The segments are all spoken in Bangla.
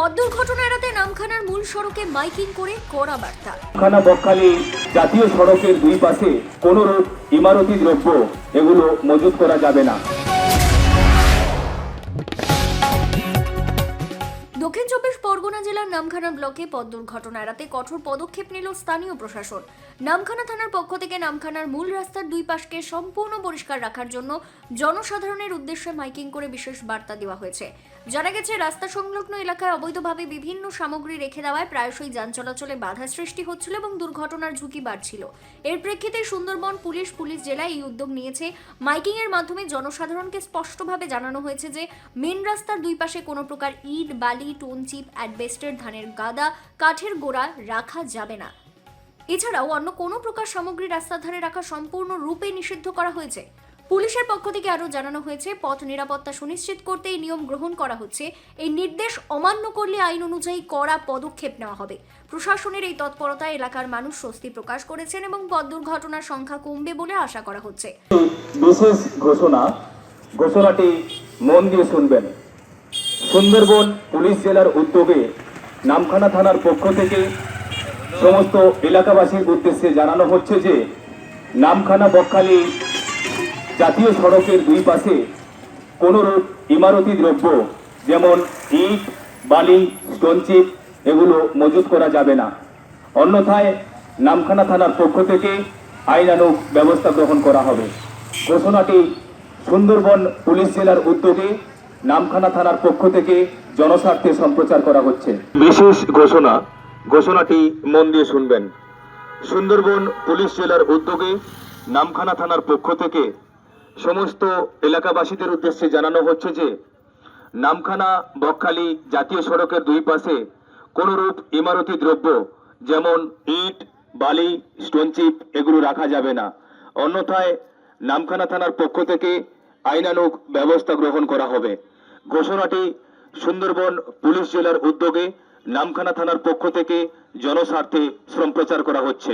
পথ দুর্ঘটনা এড়াতে নামখানার মূল সড়কে মাইকিং করে কড়া বার্তা। খানা বকখালি জাতীয় সড়কের দুই পাশে কোনো ইমারতি দ্রব্য এগুলো মজুত করা যাবে না। দক্ষিণ চব্বিশ পরগনা জেলার নামখানা ব্লকে পথ দুর্ঘটনা এড়াতে কঠোর পদক্ষেপ নিল স্থানীয় প্রশাসন। নামখানা থানার পক্ষ থেকে নামখানার মূল রাস্তার দুই পাশকে সম্পূর্ণ পরিষ্কার রাখার জন্য জনসাধারণের উদ্দেশ্যে মাইকিং করে বিশেষ বার্তা দেওয়া হয়েছে। জানা গেছে, রাস্তা সংলগ্ন এলাকায় অবৈধভাবে বিভিন্ন সামগ্রী রেখে দেওয়ায় প্রায়শই যান চলাচলে বাধা সৃষ্টি হচ্ছিল এবং দুর্ঘটনার ঝুঁকি বাড়ছিল। এর প্রেক্ষিতে সুন্দরবন পুলিশ পুলিশ জেলায় এই উদ্যোগ নিয়েছে। মাইকিং এর মাধ্যমে জনসাধারণকে স্পষ্টভাবে জানানো হয়েছে যে, মেন রাস্তার দুই পাশে কোনো প্রকার ইট, বালি টোন চিপ অ্যাডবেস্টের ধানের গাদা কাঠের গোড়া রাখা যাবে না। এছাড়াও অন্য কোনো প্রকার সামগ্রী রাস্তার ধারে রাখা সম্পূর্ণ রূপে নিষিদ্ধ করা হয়েছে। পুলিশের পক্ষ থেকে আরও জানানো হয়েছে, পথ নিরাপত্তা সুনিশ্চিত করতে এই নিয়ম গ্রহণ করা হচ্ছে। এই নির্দেশ অমান্য করলে আইন অনুযায়ী কড়া পদক্ষেপ নেওয়া হবে। প্রশাসনের এই তৎপরতায় এলাকার মানুষ স্বস্তি প্রকাশ করেছেন এবং পথ দুর্ঘটনার সংখ্যা কমবে বলে আশা করা হচ্ছে। বিশেষ ঘোষণা, ঘোষণাটি মন দিয়ে শুনবেন। সুন্দরবন পুলিশ জেলার উদ্যোগে নামখানা থানার পক্ষ থেকে সমস্ত এলাকাবাসীর উদ্দেশ্যে জানানো হচ্ছে যে, নামখানা বকখালি জাতীয় সড়কের দুই পাশে কোনোরূপ ইমারতি দ্রব্য, যেমন ইট, বালি স্টোনচিপ এগুলো মজুত করা যাবে না। অন্যথায় নামখানা থানার পক্ষ থেকে আইনানুগ ব্যবস্থা গ্রহণ করা হবে। ঘোষণাটি সুন্দরবন পুলিশ জেলার উদ্যোগে নামখানা থানার পক্ষ থেকে জনস্বার্থে সম্প্রচার করা হচ্ছে। বিশেষ ঘোষণা, ঘোষণাটি মন দিয়ে শুনবেন। সুন্দরবন পুলিশ জেলার উদ্যোগে নামখানা থানার পক্ষ থেকে সমস্ত এলাকাবাসীদের উদ্দেশ্যে জানানো হচ্ছে যে, নামখানা বকখালি জাতীয় সড়কের দুই পাশে কোনরূপ ইমারতি দ্রব্য যেমন ইট, বালি স্টোনচিপ এগুলো রাখা যাবে না। অন্যথায় নামখানা থানার পক্ষ থেকে আইনানুগ ব্যবস্থা গ্রহণ করা হবে। ঘোষণাটি সুন্দরবন পুলিশ জেলার উদ্যোগে নামখানা থানার পক্ষ থেকে জনস্বার্থে সম্প্রচার করা হচ্ছে।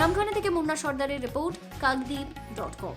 নামখানা থেকে মুন্না সর্দারের রিপোর্ট, কাকদ্বীপ ডট কম